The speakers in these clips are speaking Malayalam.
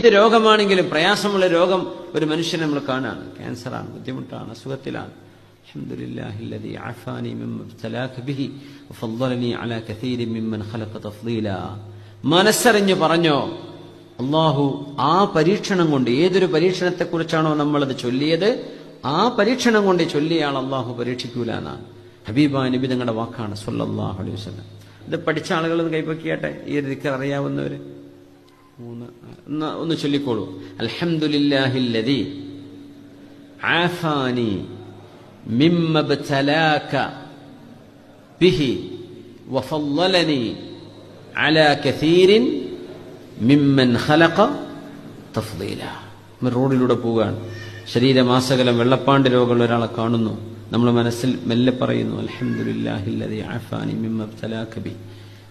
ഏത് രോഗമാണെങ്കിലും പ്രയാസമുള്ള രോഗം ഒരു മനുഷ്യനെ നമ്മൾ കാണാണ് ക്യാൻസറാണ് ബുദ്ധിമുട്ടാണ് അസുഖത്തിലാണ് الحمد لله الذي عافاني مما ابتلاك به وفضلني على كثير ممن خلق تفضيلا മനസ്സറിഞ്ഞു പറഞ്ഞോ അള്ളാഹു ആ പരീക്ഷണം കൊണ്ട് ഏതൊരു പരീക്ഷണത്തെക്കുറിച്ചാണോ നമ്മളത് ചൊല്ലിയത് ആ പരീക്ഷണം കൊണ്ട് ചൊല്ലിയ ആൾ അള്ളാഹു പരീക്ഷിക്കൂല എന്നാണ് ഹബീബ നബി തങ്ങളുടെ വാക്കാണ് സല്ലല്ലാഹു അലൈഹി വസല്ലം ഇത് പഠിച്ച ആളുകൾ ഒന്ന് കൈപ്പക്കിയാട്ടെ ഈ ഒരു ദിക്കർ അറിയാവുന്നവര് ഒന്ന് ഒന്ന് ചൊല്ലിക്കോളൂ. അൽഹംദുലില്ലാഹില്ലദി ആഫാനി مما ابتلاك به وفضلني على كثير ممن خلق تفضيلا നമ്മൾ റോഡിലൂടെ പോവുകയാണ്. ശരീരമാസകലം വെള്ളപ്പാണ്ട് രോഗമുള്ള ഒരാളെ കാണുന്നു. നമ്മൾ മനസ്സിൽ മെല്ലെ പറയുന്നു അലഹമുല്ലാഹില്ലതി ആഫാനി മിമ്മ തലാഖബി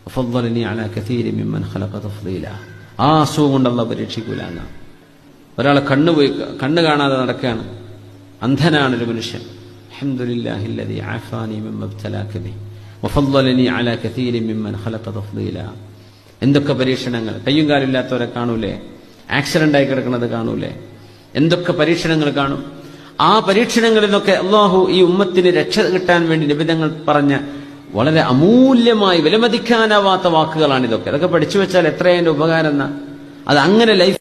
وفضلني على كثير ممن خلق تفضيلا ആ അസുഖം കൊണ്ടല്ല പരീക്ഷിക്കൂല എന്ന ഒരാളെ കണ്ണു പോയി കണ്ണു കാണാതെ നടക്കുകയാണ്. അന്ധനാണ് ഒരു മനുഷ്യൻ. അലാ ഖലഖ എന്തൊക്കെ പരീക്ഷണങ്ങൾ? കയ്യും കാലില്ലാത്തവരെ കാണൂലേ? ആക്സിഡന്റ് ആയി കിടക്കുന്നത് കാണൂലേ? എന്തൊക്കെ പരീക്ഷണങ്ങൾ കാണും? ആ പരീക്ഷണങ്ങളിൽ നിന്നൊക്കെ അള്ളാഹു ഈ ഉമ്മത്തിന് രക്ഷ കിട്ടാൻ വേണ്ടി നിബിധങ്ങൾ പറഞ്ഞ വളരെ അമൂല്യമായി വിലമതിക്കാനാവാത്ത വാക്കുകളാണ് ഇതൊക്കെ. അതൊക്കെ പഠിച്ചു വെച്ചാൽ എത്രയതിന്റെ ഉപകാരം എന്നാ? അത് അങ്ങനെ ലൈഫ്